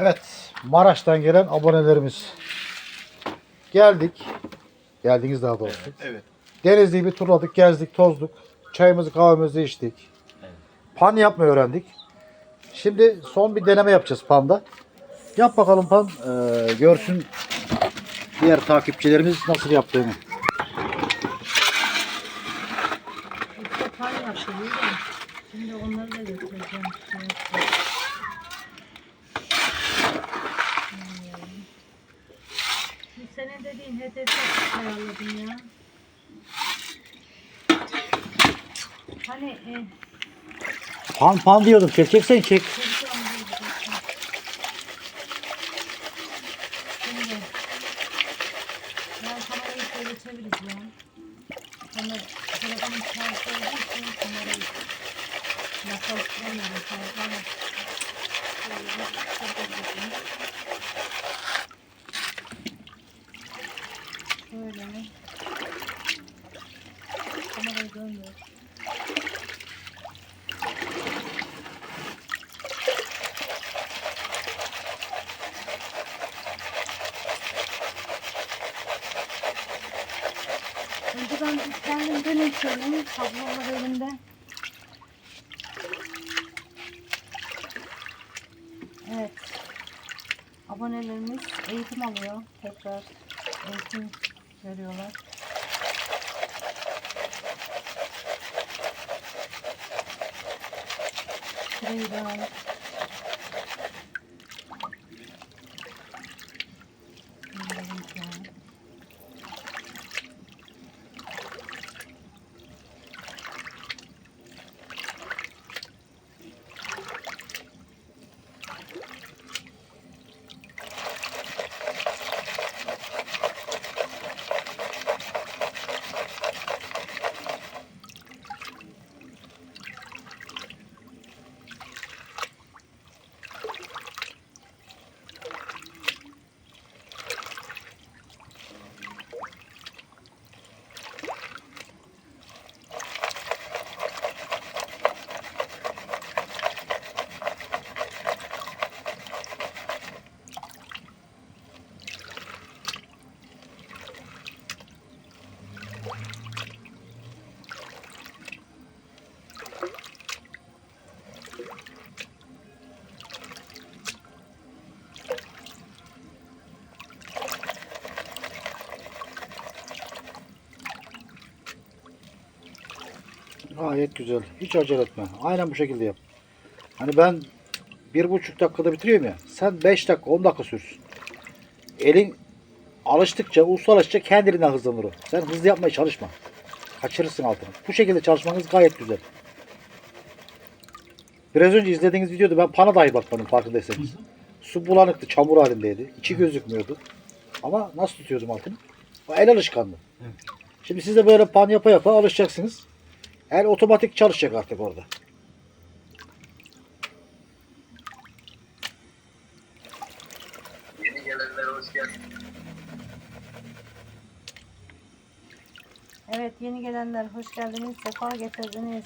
Evet, Maraş'tan gelen abonelerimiz. Geldik. Geldiniz daha doğrusu. Evet. Denizli'yi bir turladık, gezdik, tozduk. Çayımızı kahvemizi içtik. Pan yapmayı öğrendik. Şimdi son bir deneme yapacağız panda. Yap bakalım pan. ee, görsün diğer takipçilerimiz nasıl yaptığını. İşte pan yapıyor da. Şimdi onları da götüreceğim. Şey Hmm. Bu dediğin hedefi ayarladım ya. Hani e, Pan pan diyordum. Çekeceksen çek. çekeceğim bu zaten. Şimdi ben kamerayı şöyle çevireceğim. Sonra telefonun şarjı olduğu için kamerayı yaklaştıramıyorum fazla ama şöyle çevireceğim. Şöyle kamerayı döndür. Önce ben bir kendim deneyim şöyle. Tablo var elimde. Evet. Abonelerimiz eğitim alıyor. Tekrar eğitim görüyorlar. Şurayı da al. Bunların şu an. Gayet güzel. Hiç acele etme. Aynen bu şekilde yap. Hani ben bir buçuk dakikada bitiriyorum ya. Sen beş dakika, on dakika sürsün. Elin alıştıkça, ustalaştıkça kendiliğinden hızlanır o. Sen hızlı yapmaya çalışma. Kaçırırsın altını. Bu şekilde çalışmanız gayet güzel. Biraz önce izlediğiniz videoda ben pana dahi bakmadım farkındaysanız. Su bulanıktı, çamur halindeydi. İçi gözükmüyordu. Ama nasıl tutuyordum altını? O el alışkanlığı. Evet. Şimdi siz de böyle pan yapa yapa alışacaksınız. El otomatik çalışacak artık orada. Yeni gelenler hoş geldiniz. Evet yeni gelenler hoş geldiniz. Sefa getirdiniz.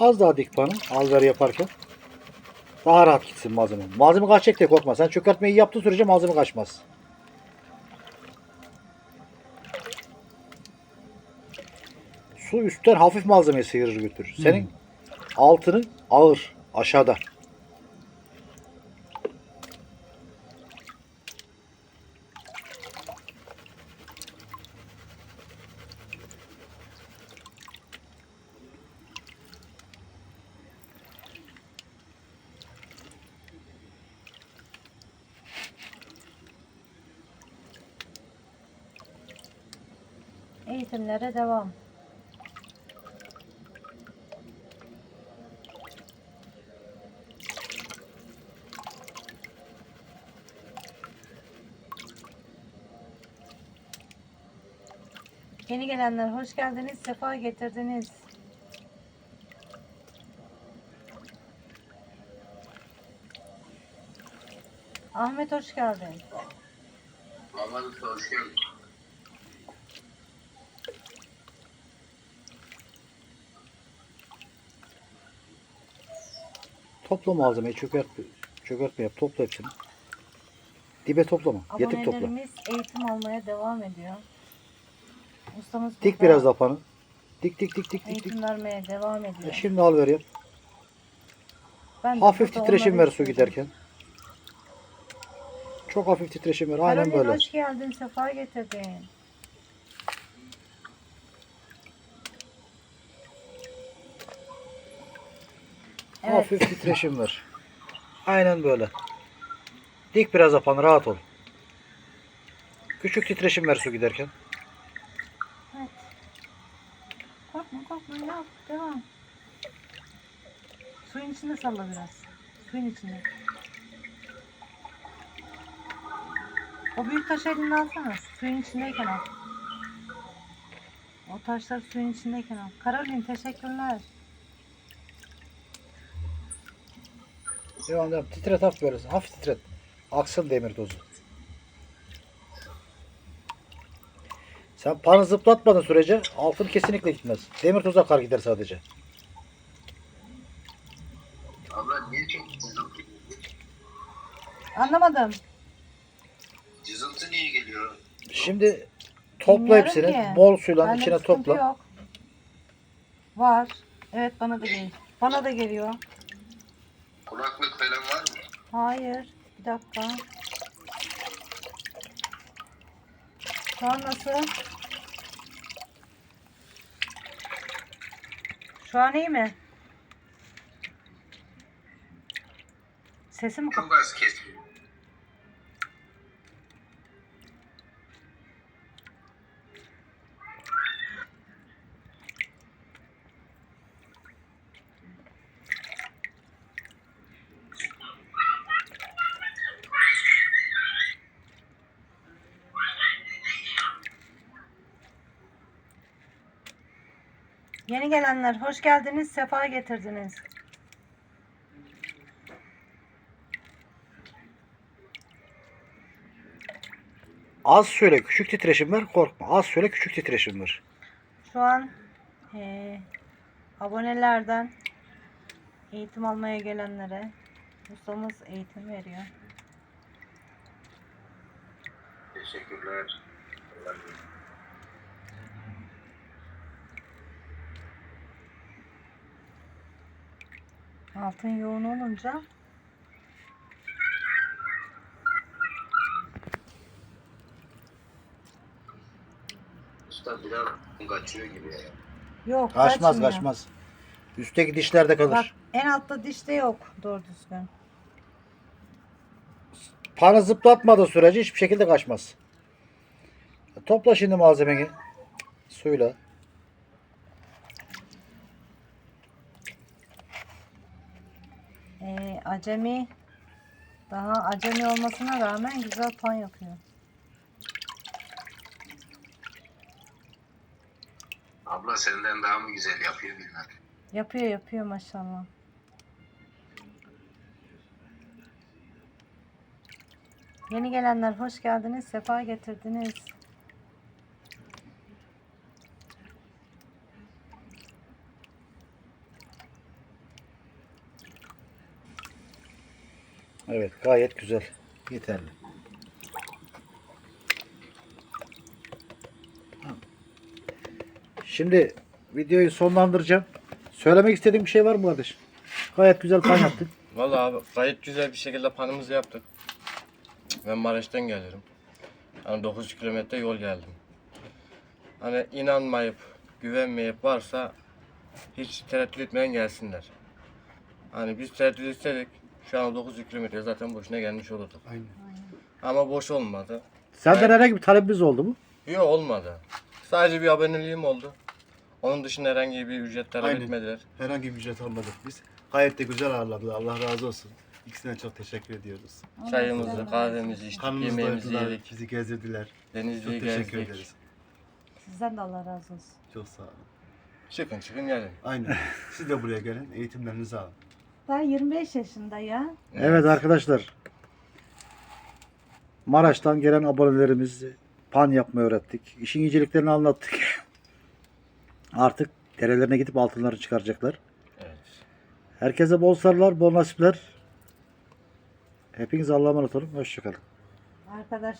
Az daha dik panı alver yaparken. Daha rahat gitsin malzeme. Malzeme kaçacak diye korkma. Sen çökertmeyi yaptığın sürece malzeme kaçmaz. Su üstten hafif malzemeyi sıyırır götürür. Senin altını ağır aşağıda. Eğitimlere devam. Yeni gelenler hoş geldiniz. Sefa getirdiniz. Ahmet hoş geldin. Ahmet hoş geldin. Topla malzemeyi çökert, çökertme yap. Topla hepsini. Dibe toplama. Getir topla. Abonelerimiz eğitim almaya devam ediyor. Ustamız Dik burada biraz lapanı. Dik dik dik dik dik. dik. eğitim vermeye devam E ediyor. Şimdi al ver yap. Ben de Hafif burada titreşim onları ver su giderken. Çok hafif titreşim ver. Aynen Karolin böyle. hoş geldin. Sefa getirdin. Evet. Hafif titreşim ver. Aynen böyle. Dik biraz lapanı rahat ol. Küçük titreşim ver su giderken. evet. Korkma korkma yap. Devam. Suyun içinde salla biraz. Suyun içinde. O büyük taşı eline alsana. Suyun içindeyken al. O taşlar suyun içindeyken al. Karolin teşekkürler. Devam devam. Titret hafif böyle. Hafif titret. Aksın demir tozu. Sen panı zıplatmadığın sürece altın kesinlikle gitmez. Demir tozu akar gider sadece. Abla niye çok cızıltı? Anlamadım. Cızıltı niye geliyor? Şimdi topla Bilmiyorum hepsini. ki. Bol suyla Bende içine sıkıntı topla. Yok. Var. Evet bana da geliyor. Bana da geliyor. Kulaklık falan var mı? Hayır. Bir dakika. Şu an nasıl? Şu an iyi mi? Sesim mi Çok az kesiyor. Yeni gelenler hoş geldiniz, sefa getirdiniz. Az söyle küçük titreşim ver korkma. Az söyle küçük titreşim ver. Şu an eee, abonelerden eğitim almaya gelenlere ustamız eğitim veriyor. Teşekkürler. Altın yoğun olunca Usta biraz kaçıyor gibi ya. yok Kaçmaz kaçmıyor. kaçmaz. Üstteki dişlerde kalır. Bak en altta dişte yok doğru düzgün. Panı zıplatmadığı sürece hiçbir şekilde kaçmaz. Topla şimdi malzemeni. Suyla. Ee, acemi daha acemi olmasına rağmen güzel pan yapıyor. Abla senden daha mı güzel yapıyor bilmem. Yapıyor yapıyor maşallah. Yeni gelenler hoş geldiniz, sefa getirdiniz. Evet gayet güzel. Yeterli. Şimdi videoyu sonlandıracağım. Söylemek istediğim bir şey var mı kardeş? Gayet güzel pan yaptın. Vallahi abi gayet güzel bir şekilde panımızı yaptık. Ben Maraş'tan geliyorum. Hani 9 kilometre yol geldim. Hani inanmayıp, güvenmeyip varsa hiç tereddüt etmeyen gelsinler. Hani biz tereddüt etseydik şu an 9 kilometre zaten boşuna gelmiş olurduk. Aynen. Ama boş olmadı. Senden herhangi bir talebimiz oldu mu? Yok olmadı. Sadece bir aboneliğim oldu. Onun dışında herhangi bir ücret talep Aynen. etmediler. Herhangi bir ücret almadık biz. Gayet de güzel ağırladılar. Allah razı olsun. İkisine çok teşekkür ediyoruz. Çayımızı, kahvemizi içtik, Kanımızı yemeğimizi doyurdular, yedik. bizi gezdirdiler. Denizli'yi Çok teşekkür gezdik. ederiz. Sizden de Allah razı olsun. Çok sağ olun. Çıkın çıkın gelin. Aynen. Siz de buraya gelin, eğitimlerinizi alın. Daha 25 yaşında ya. Evet arkadaşlar. Maraş'tan gelen abonelerimiz pan yapmayı öğrettik. İşin inceliklerini anlattık. Artık derelerine gidip altınları çıkaracaklar. Evet. Herkese bol sarılar, bol nasipler. Hepiniz Allah'a emanet olun. Hoşçakalın. Arkadaş